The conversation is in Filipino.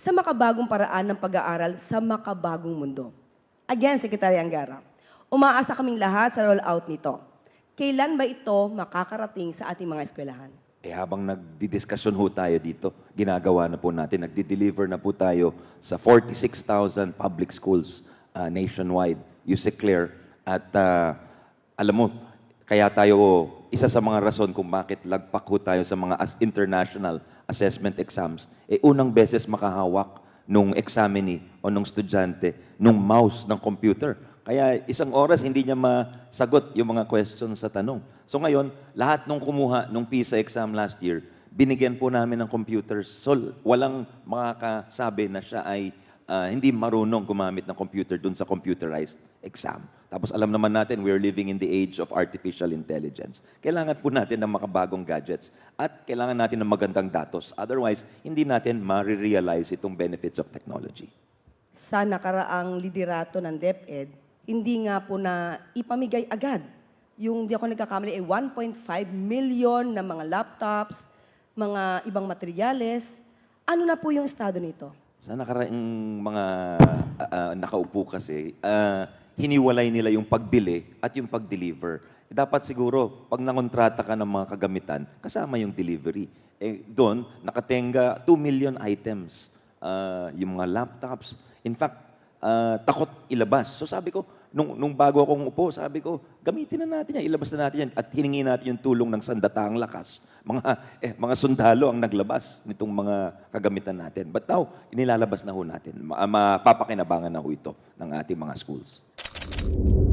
sa makabagong paraan ng pag-aaral sa makabagong mundo. Again, Secretary Angara, umaasa kaming lahat sa rollout nito. Kailan ba ito makakarating sa ating mga eskwelahan? Eh habang nagdidiskusyon ho tayo dito, ginagawa na po natin, nagdi-deliver na po tayo sa 46,000 public schools uh, nationwide, Clear. At uh, alam mo, kaya tayo, isa sa mga rason kung bakit lagpak ho tayo sa mga as- international assessment exams, eh unang beses makahawak nung examinee o nung estudyante, nung mouse ng computer. Kaya isang oras hindi niya masagot yung mga questions sa tanong. So ngayon, lahat nung kumuha nung PISA exam last year, binigyan po namin ng computers. So walang makakasabi na siya ay ah, hindi marunong gumamit ng computer dun sa computerized exam. Tapos alam naman natin, we're living in the age of artificial intelligence. Kailangan po natin ng makabagong gadgets at kailangan natin ng magandang datos. Otherwise, hindi natin ma-realize itong benefits of technology. Sa nakaraang liderato ng DepEd, hindi nga po na ipamigay agad yung, di ako nagkakamali, eh, 1.5 million na mga laptops, mga ibang materyales. Ano na po yung estado nito? Sa nakaraang mga ah, ah, nakaupo kasi, ah, hiniwalay nila yung pagbili at yung pag-deliver. Dapat siguro, pag nangontrata ka ng mga kagamitan, kasama yung delivery. Eh, doon, nakatenga 2 million items. Ah, yung mga laptops. In fact, ah, takot ilabas. So sabi ko, nung, nung bago akong upo, sabi ko, gamitin na natin yan, ilabas na natin yan, at hiningi natin yung tulong ng sandataang lakas. Mga, eh, mga sundalo ang naglabas nitong mga kagamitan natin. But now, inilalabas na ho natin. Ma- Mapapakinabangan na ho ito ng ating mga schools. you